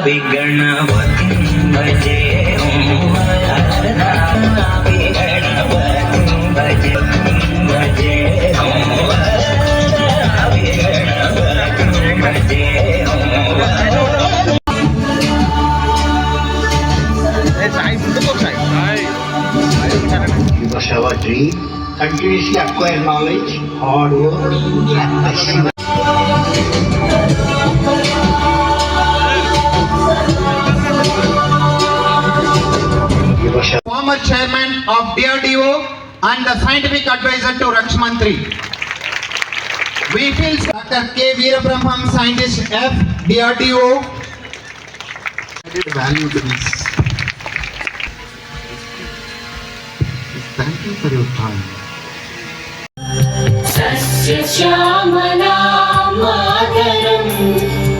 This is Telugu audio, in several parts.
આવે ગણવતી ભજે આવે ગણવતી ભજે ભજે આવે knowledge, hard work, and passion. You must have former chairman of DRDO and the scientific advisor to Raksh Mantri. We feel Dr. K. Veerabraham, scientist F, DRDO. Added value to this. Thank you for your time. सस्यश्यामला मातरं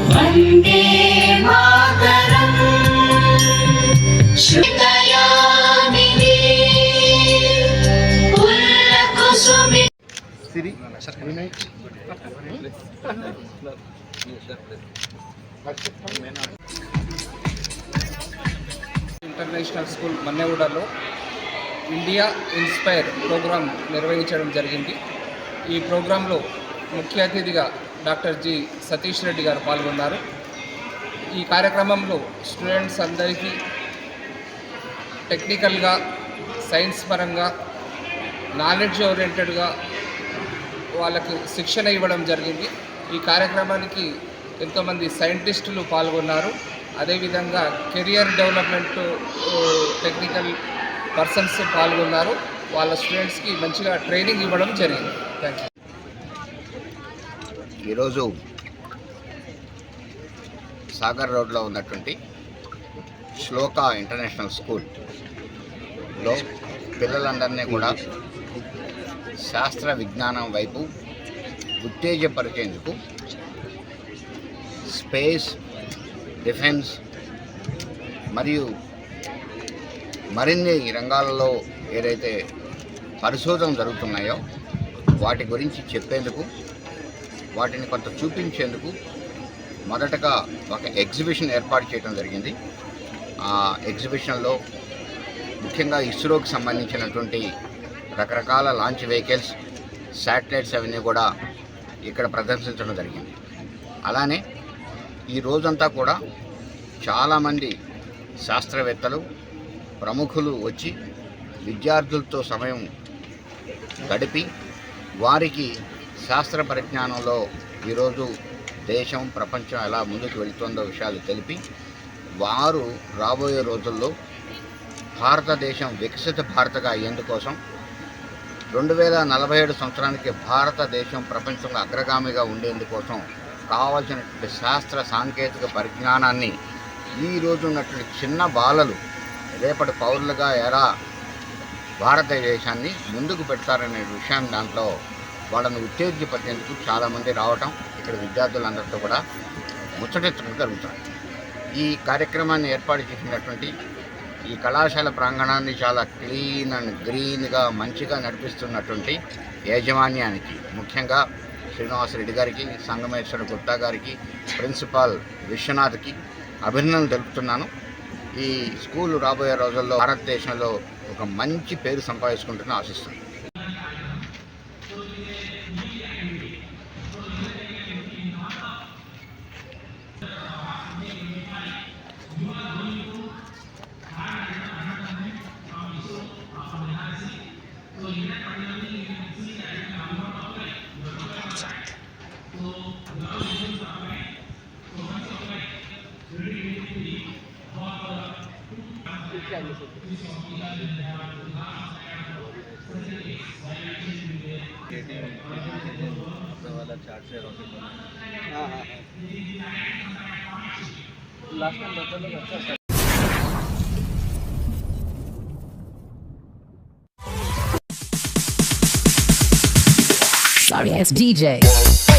Vande Mataram International school మన్నెగూడలో India inspire programme నిర్వహించడం జరిగింది. ఈ ప్రోగ్రాంలో ముఖ్య అతిథిగా డాక్టర్ జి సతీష్ రెడ్డి గారు పాల్గొన్నారు. ఈ కార్యక్రమంలో స్టూడెంట్స్ అందరికీ టెక్నికల్గా సైన్స్ పరంగా నాలెడ్జ్ ఓరియంటెడ్గా వాళ్ళకు శిక్షణ ఇవ్వడం జరిగింది. ఈ కార్యక్రమానికి ఎంతోమంది సైంటిస్టులు పాల్గొన్నారు. అదేవిధంగా కెరియర్ డెవలప్మెంట్ టెక్నికల్ పర్సన్స్ పాల్గొన్నారు. వాళ్ళ స్టూడెంట్స్కి మంచిగా ట్రైనింగ్ ఇవ్వడం జరిగింది. థ్యాంక్ యూ ఈరోజు సాగర్ రోడ్లో ఉన్నటువంటి శ్లోక ఇంటర్నేషనల్ స్కూల్లో పిల్లలందరినీ కూడా శాస్త్ర విజ్ఞానం వైపు ఉత్తేజపరిచేందుకు స్పేస్ డిఫెన్స్ మరియు మరిన్ని రంగాలలో ఏదైతే పరిశోధనలు జరుగుతున్నాయో వాటి గురించి చెప్పేందుకు వాటిని కొంత చూపించేందుకు మొదటగా ఒక ఎగ్జిబిషన్ ఏర్పాటు చేయడం జరిగింది. ఆ ఎగ్జిబిషన్లో ముఖ్యంగా ఇస్రోకి సంబంధించినటువంటి రకరకాల లాంచ్ వెహికల్స్ శాటిలైట్స్ అవన్నీ కూడా ఇక్కడ ప్రదర్శించడం జరిగింది. అలానే ఈ రోజంతా కూడా చాలామంది శాస్త్రవేత్తలు ప్రముఖులు వచ్చి విద్యార్థులతో సమయం గడిపి వారికి శాస్త్ర పరిజ్ఞానంలో ఈరోజు దేశం ప్రపంచం ఎలా ముందుకు వెళుతుందో విషయాలు తెలిపి వారు రాబోయే రోజుల్లో భారతదేశం వికసిత భారతగా అయ్యేందుకోసం రెండు వేల నలభై ఏడు సంవత్సరానికి భారతదేశం ప్రపంచంలో అగ్రగామిగా ఉండేందుకోసం కావాల్సినటువంటి శాస్త్ర సాంకేతిక పరిజ్ఞానాన్ని ఈ ఉన్నటువంటి చిన్న బాలలు రేపటి పౌరులుగా ఎలా భారతదేశాన్ని ముందుకు పెడతారనే విషయం దాంట్లో వాళ్ళని ఉత్తేజపరిచేందుకు చాలామంది రావటం ఇక్కడ విద్యార్థులందరితో కూడా ముచ్చటించడం జరుగుతుంది. ఈ కార్యక్రమాన్ని ఏర్పాటు చేసినటువంటి ఈ కళాశాల ప్రాంగణాన్ని చాలా క్లీన్ అండ్ గ్రీన్గా మంచిగా నడిపిస్తున్నటువంటి యాజమాన్యానికి ముఖ్యంగా శ్రీనివాసరెడ్డి గారికి సంగమేశ్వర గుప్తా గారికి ప్రిన్సిపాల్ విశ్వనాథ్కి అభినందనలు తెలుపుతున్నాను. ఈ స్కూల్ రాబోయే రోజుల్లో భారతదేశంలో ఒక మంచి పేరు సంపాదించుకుంటుందని ఆశిస్తున్నాను. चाहिए वाला चार्ट से रॉकेट बना हाँ हाँ हाँ लास्ट में बदल अच्छा Sorry, it's DJ.